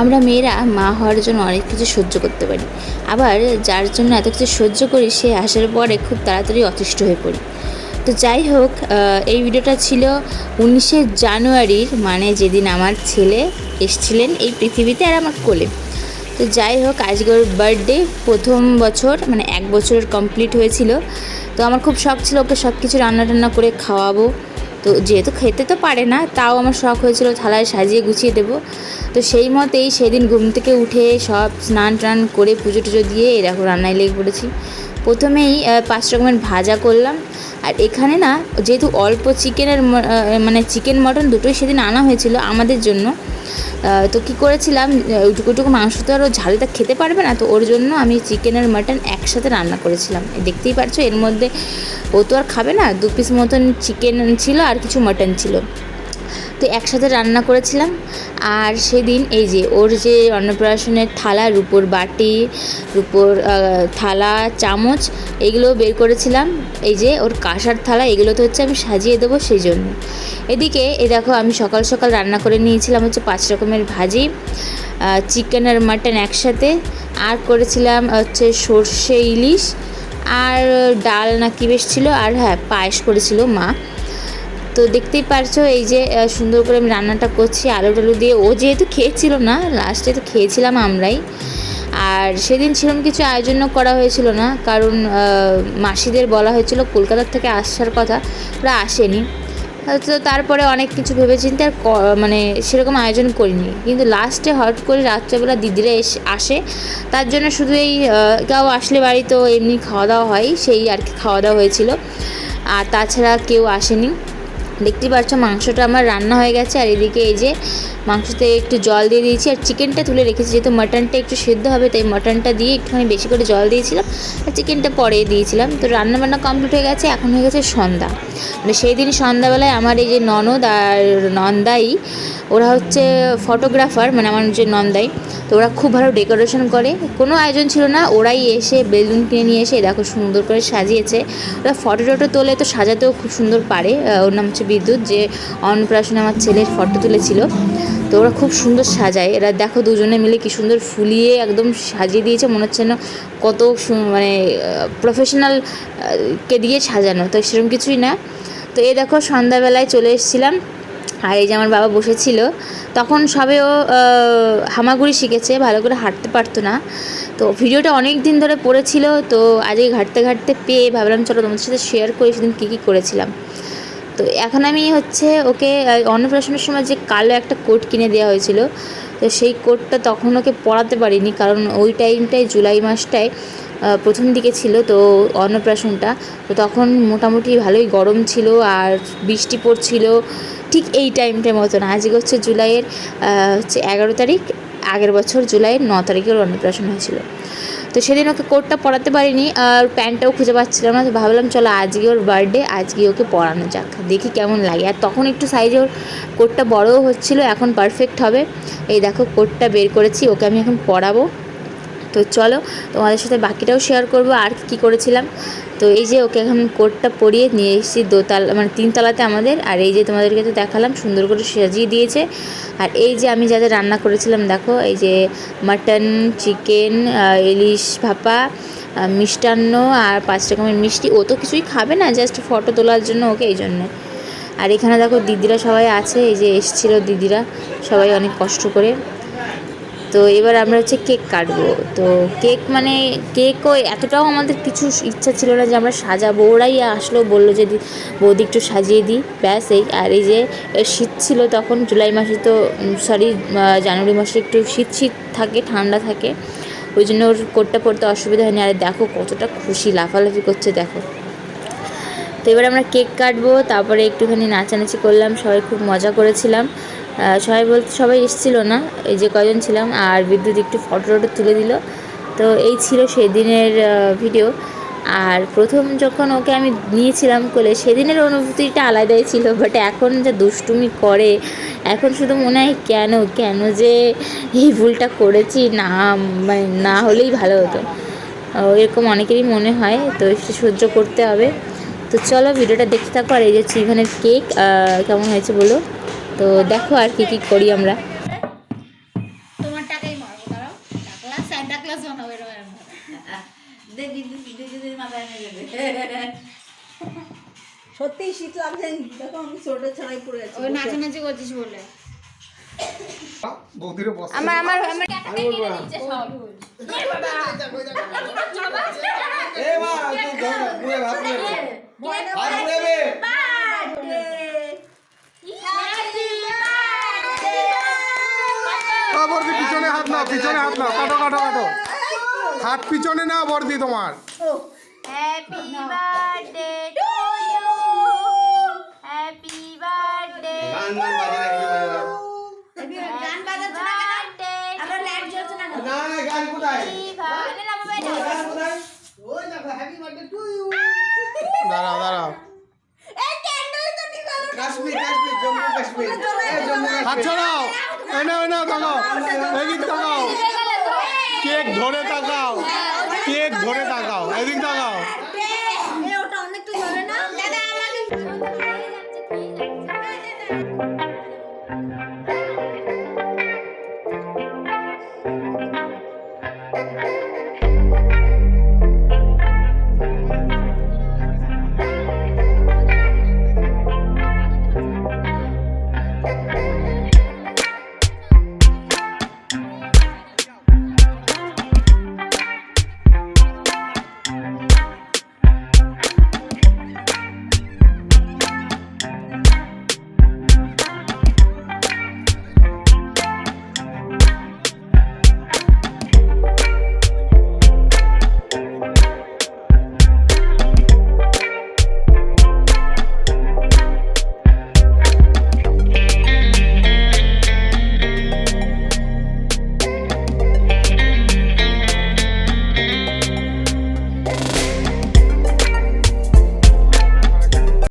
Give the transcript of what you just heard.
আমরা মেয়েরা মা হওয়ার জন্য অনেক কিছু সহ্য করতে পারি। আবার যার জন্য এত কিছু সহ্য করি, সে আসার পরে খুব তাড়াতাড়ি অতিষ্ঠ হয়ে পড়ি। তো যাই হোক এই ভিডিওটা ছিল উনিশে জানুয়ারির মানে যেদিন আমার ছেলে এসছিলেন এই পৃথিবীতে আর আমার কোলে। তো যাই হোক, আজকে ওর বার্থডে প্রথম বছর মানে এক বছরের কমপ্লিট হয়েছিল। তো আমার খুব শখ ছিল ওকে সব কিছু রান্না টান্না করে খাওয়াবো। তো যেহেতু খেতে তো পারে না, তাও আমার শখ হয়েছিল থালায় সাজিয়ে গুছিয়ে দেবো। তো সেই মতেই সেদিন ঘুম থেকে উঠে সব স্নান টান করে পুজো টুজো দিয়ে এরকম রান্নায় লেগে পড়েছি। প্রথমেই পাঁচ রকমের ভাজা করলাম। আর এখানে না, যেহেতু অল্প চিকেনের মানে চিকেন মটন দুটোই সেদিন আনা হয়েছিল আমাদের জন্য তো কি করেছিলাম? ওইটুকু ওইটুকু মাংস তো আর ঝালটা খেতে পারবে না, তো ওর জন্য আমি চিকেন আর মাটন একসাথে রান্না করেছিলাম। দেখতেই পারছ, এর মধ্যে ও তো আর খাবে না, দু পিস মতন চিকেন ছিল আর কিছু মাটন ছিল। তো একসাথে রান্না করেছিলাম। আর সেদিন এই যে ওর যে অন্নপ্রাশনের থালা, রুপোর বাটি, রুপোর থালা, চামচ এগুলো বের করেছিলাম। এই যে ওর কাঁসার থালা এগুলো তো হচ্ছে আমি সাজিয়ে দেবো সেই জন্য। এদিকে এ দেখো আমি সকাল সকাল রান্না করে নিয়েছিলাম হচ্ছে পাঁচ রকমের ভাজি চিকেন আর মাটন একসাথে। আর করেছিলাম হচ্ছে সর্ষে ইলিশ। আর ডাল নাকি বেশ ছিল, আর হ্যাঁ পায়েস করেছিল মা। তো দেখতেই পারছ, এই যে সুন্দর করে আমি রান্নাটা করছি আলু টালু দিয়ে। ও যেহেতু খেয়েছিল না লাস্টে তো খেয়েছিলাম আমরাই। আর সেদিন সেরকম কিছু আয়োজনও করা হয়েছিল না, কারণ মাসিদের বলা হয়েছিল কলকাতার থেকে আসার কথা, ওরা আসেনি। তো তারপরে অনেক কিছু ভেবেচিন্তে আর মানে সেরকম আয়োজন করিনি। কিন্তু লাস্টে হট করে রাত্রেবেলা দিদিরা এসে, আসে। তার জন্য শুধু এই কেউ আসলে বাড়ি তো এমনি খাওয়া দাওয়া হয়, সেই আর কি খাওয়া দাওয়া হয়েছিল। আর তাছাড়া কেউ আসেনি। দেখতেই পাচ্ছ মাংসটা আমার রান্না হয়ে গেছে, আর এদিকে এই যে মাংসতে একটু জল দিয়ে দিয়েছি, আর চিকেনটা তুলে রেখেছি, যেহেতু মাটনটা একটু সেদ্ধ হবে, তাই মাটনটা দিয়ে একটুখানি বেশি করে জল দিয়েছিলাম, আর চিকেনটা পরে দিয়েছিলাম। তো রান্না বান্না কমপ্লিট হয়ে গেছে, এখন হয়ে গেছে সন্ধ্যা। মানে সেই দিন সন্ধ্যাবেলায় আমার এই যে ননদ আর নন্দাই, ওরা হচ্ছে ফটোগ্রাফার মানে আমার যে নন্দাই, তো ওরা খুব ভালো ডেকোরেশন করে। কোনো আয়োজন ছিল না, ওরাই এসে বেলুন কিনে নিয়ে এসে দেখো সুন্দর করে সাজিয়েছে। ওরা ফটো টটো তোলে তো সাজাতেও খুব সুন্দর পারে ওর নাম হচ্ছে বিদ্যুৎ যে অন্নপ্রাশনে আমার ছেলের ফটো তুলেছিল। তো ওরা খুব সুন্দর সাজায়। এরা দেখো দুজনে মিলে কি সুন্দর ফুলিয়ে একদম সাজিয়ে দিয়েছে। মনে হচ্ছে না কত মানে প্রফেশনাল কে দিয়ে সাজানো। তো সেরকম কিছুই না। তো এ দেখো সন্ধ্যাবেলায় চলে এসেছিলাম। আর এই যে আমার বাবা বসেছিল, তখন সবে ও হামাগুড়ি শিখেছে। ভালো করে হাঁটতে পারতো না। তো ভিডিওটা অনেক দিন ধরে পড়েছিল। তো আজকে ঘাটতে ঘাটতে পেয়ে ভাবলাম, চলো তোমাদের সাথে শেয়ার করি, সেদিন কী কী করেছিলাম? তো এখন আমি হচ্ছে ওকে অন্নপ্রাশনের সময় যে কালো একটা কোট কিনে দেওয়া হয়েছিল, তো সেই কোটটা তখন ওকে পরাতে পারিনি কারণ ওই টাইমটায় জুলাই মাসটায় প্রথম দিকে ছিল তো অন্নপ্রাশনটা, তো তখন মোটামুটি ভালোই গরম ছিল আর বৃষ্টি পড়ছিল ঠিক এই টাইমটার মতন। আজকে হচ্ছে জুলাইয়ের হচ্ছে এগারো তারিখ, আগের বছর জুলাইয়ের ন তারিখে ওর অন্নপ্রাশন হয়েছিল। তো সেদিন ওকে কোটটা পরাতে পারিনি আর প্যান্টটাও খুঁজে পাচ্ছিলাম না, তো ভাবলাম চলো আজকে ওর বার্থডে আজকে ওকে পরানো যাক, দেখি কেমন লাগে। আর তখন একটু সাইজে ওর কোটটা বড়ও হচ্ছিল, এখন পারফেক্ট হবে। এই দেখো কোটটা বের করেছি, ওকে আমি এখন পরাবো। তো চলো, তোমাদের সাথে বাকিটাও শেয়ার করব, আর কী করেছিলাম। তো এই যে ওকে এখন কোটটা পরিয়ে নিয়ে এসেছি দোতলা মানে তিনতলাতে আমাদের, আর এই যে তোমাদেরকে তো দেখালাম, সুন্দর করে সাজিয়ে দিয়েছে। আর এই যে আমি যাদের রান্না করেছিলাম, দেখো, এই যে মাটন চিকেন ইলিশ ভাপা মিষ্টান্ন, আর পাঁচ রকমের মিষ্টি, ও তো কিছুই খাবে না জাস্ট ফটো তোলার জন্য ওকে এই জন্য। আর এখানে দেখো দিদিরা সবাই আছে, এই যে এসছিল দিদিরা, সবাই অনেক কষ্ট করে। তো এবার আমরা হচ্ছে কেক কাটবো। তো কেক মানে কেকও এতটাও আমাদের কিছু ইচ্ছা ছিল না যে আমরা সাজাবো। ওরাই আসলো, বলল যে বৌদি একটু সাজিয়ে দিই। ব্যাস এই। আর এই যে শীত ছিল তখন, জুলাই মাসে তো সরি জানুয়ারি মাসে একটু শীত শীত থাকে, ঠান্ডা থাকে। ওই জন্য ওর কোটটা পরতে অসুবিধা হয়নি। আর দেখো কতটা খুশি, লাফালাফি করছে, দেখো। তো এবার আমরা কেক কাটবো, তারপরে একটুখানি নাচানাচি করলাম, সবাই খুব মজা করেছিলাম। সবাই বলতে সবাই এসেছিল না, এই যে কজন ছিলাম, আর বিদ্যুৎ একটু ফটো টটো তুলে দিল। তো এই ছিল সেদিনের ভিডিও আর প্রথম যখন ওকে আমি নিয়েছিলাম কোলে, সেদিনের অনুভূতিটা আলাদাই ছিল বাট এখন যে দুষ্টুমি করে, এখন শুধু মনে হয় কেন কেন যে এই ভুলটা করেছি, না মানে না হলেই ভালো হতো। এরকম অনেকেরই মনে হয়, তো একটু সহ্য করতে হবে। তো চলো ভিডিওটা দেখতে থাকো, আর এই যে চিভানের কেক কেমন হয়েছে বলো? তো দেখো আর কি কি করি আমরা। তোমারটা নেকলেস বানাবো এরকম এরকম। দেখি দিদিদের মাথায় সত্যি শীত লাগছে দেখো আমি সোয়েটার ছাড়াই পড়ে আছি ওই নাচানাচি করছিস বলে। আমার আমার আমার। এ মা তুই পুরে ভাত পুরে ভাত পুরে ও বর্দি পিছনে হাত হাত কাটো কাটো কাটো। হাত পিছনে না বর্দি তোমার। হ্যাপি বার্থডে ধরে তাকাও। কেক ধরে তাকাও। এদিক তাকাও।